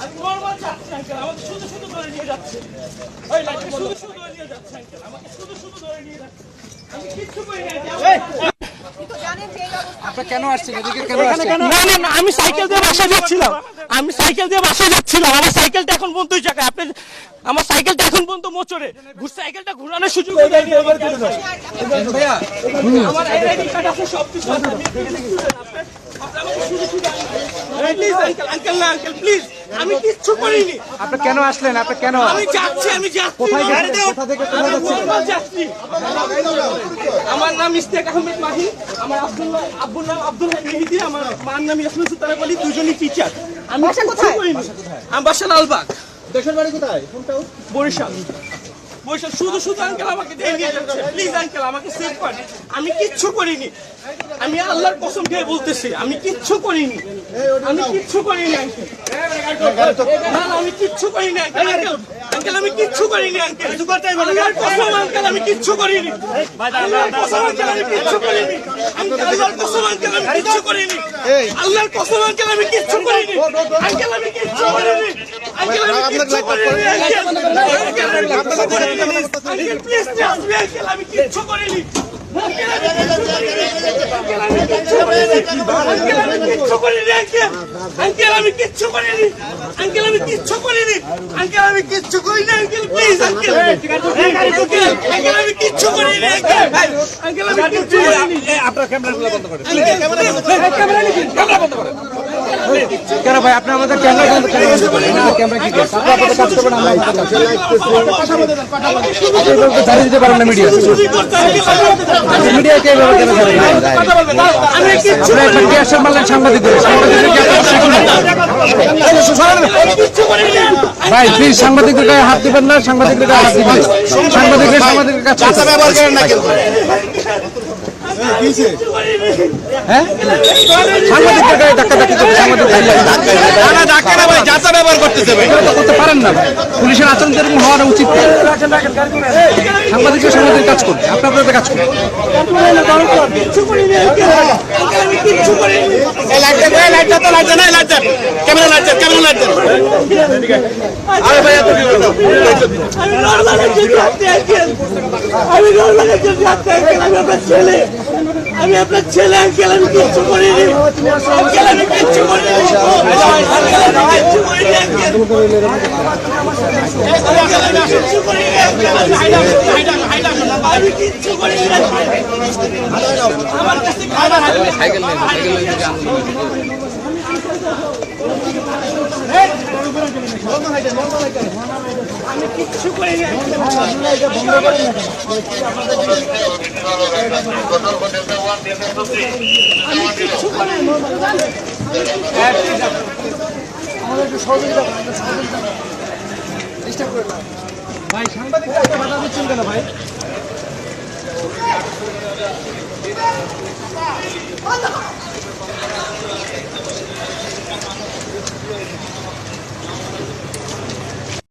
আমি নর্মাল যাচ্ছি আঙ্কেল। আমাকে শুধু শুধু ধরে নিয়ে যাচ্ছে। ওই লাইটটা শুধু শুধু ধরে নিয়ে যাচ্ছে আঙ্কেল। আমাকে শুধু শুধু ধরে নিয়ে যাচ্ছে। আমি কিচ্ছু করি না আপনারা কেন আসছেন? এদিকে কেন আসছেন? না না না আমি সাইকেল দিয়ে বাসায় যাচ্ছিলাম। আমি সাইকেল দিয়ে বাসায় যাচ্ছিলাম। আমার সাইকেলটা এখন ওই জায়গায় আপনি আমার সাইকেলটা এখন পর্যন্ত মোচরে ঘুর সাইকেলটা ঘুরানোর সুযোগ আমার আইডি কার্ড আছে সব কিছু আছে। আপনি- আপনি আমাকে শুধু শুধু প্লিজ আঙ্কেল আঙ্কেল না আঙ্কেল প্লিজ আমি কিচ্ছু করিনি। আপনি কেন আসলেন? আপনি কেন? আমি যাচ্ছি আমি যাচ্ছি। কোথায়? দাও। কোথা থেকে কোথায় যাচ্ছেন? আমার নাম ইস্তেক আহমেদ মাহি আমার আব্দুল্লাহ আব্বুর নাম আব্দুল হাই মেহেদি আমার মার নাম ইয়াসমিন সুলতানা বলি দুজনই টিচার আমি বাসা কোথায়? আমি বাসা লালবাগ। দেশের বাড়ি কোথায়? বরিশাল। বরিশাল শুধু শুধু আঙ্কেল আমাকে দিয়ে নিয়ে যাচ্ছে। প্লিজ আঙ্কেল আমাকে সেভ করেন আমি কিচ্ছু করিনি। আমি আল্লাহর কসম খেয়ে বলতেছি আমি কিচ্ছু করিনি। আমি কিচ্ছু করিনি আঙ্কেল আমি কিচ্ছু করিনি না আঙ্কেল আমি কিচ্ছু করিনি আঙ্কেল কসম আঙ্কেল আমি কিচ্ছু করিনি কসম আঙ্কেল আমি কিচ্ছু করিনি আল্লাহর কসম আঙ্কেল আমি কিচ্ছু করিনি আল্লাহর কসম আঙ্কেল আমি কিচ্ছু করিনি আঙ্কেল আমি কিচ্ছু করিনি আমি কিচ্ছু করিনি আঙ্কেল আঙ্কেল আমি কিচ্ছু করিনি আঙ্কেল আমি কিচ্ছু করিনি আঙ্কেল আমি কিচ্ছু করিনি আঙ্কেল আমি কিচ্ছু করিনি আঙ্কেল আমি কিচ্ছু করিনি আঙ্কেল আমি কিচ্ছু করিনি আঙ্কেল আমি কিচ্ছু করিনি আঙ্কেল প্লিজ আঙ্কেল আঙ্কেল আমি কিচ্ছু করিনি আঙ্কেল আঙ্কেল আমি কিচ্ছু করিনি আপনার ক্যামেরাগুলো বন্ধ করেন ক্যামেরা বন্ধ করেন কেন ভাই আপনি আমাদের ক্যামেরা বন্ধ ক্যামেরা কি কাজ করবেন আমরা দিতে পারেন না মিডিয়া। এভাবে কেন আপনি একটা মারলেন সাংবাদিকদের ভাই প্লিজ সাংবাদিকদের গায়ে হাত দিবেন না সাংবাদিকদের গায়ে হাত দিবেন সাংবাদিকদের সাংবাদিকের কাছে ব্যবহার করেন না কেন হ্যাঁ? সাংবাদিকদের গায়ে ধাক্কা ধাক্কি করতে সাংবাদিক না ডাক্তার ভাই যাতা ব্যবহার করতেছে ভাই। করতে পারেন না পুলিশের আচরণ এরকম হওয়া উচিত না। সাংবাদিকরা সাংবাদিক কাজ করবে আপনি আপনাদের কাজ করিনি আমি না আপনার ছেলে। আমি আপনার ছেলে আঙ্কেল আমি কিচ্ছু করিনি। আঙ্কেল আমি কিচ্ছু করিনি। আমি কিচ্ছু করিনি আঙ্কেল আঙ্কেল আমি কিচ্ছু করিনি আঙ্কেল। আমি কিচ্ছু করিনি আমার কাছে খাবার সাইকেল আমি কিচ্ছু করিনি আঙ্কেল আমি কিচ্ছু করিনি ভাই সাংবাদিকরা বাধা দিচ্ছেন কেন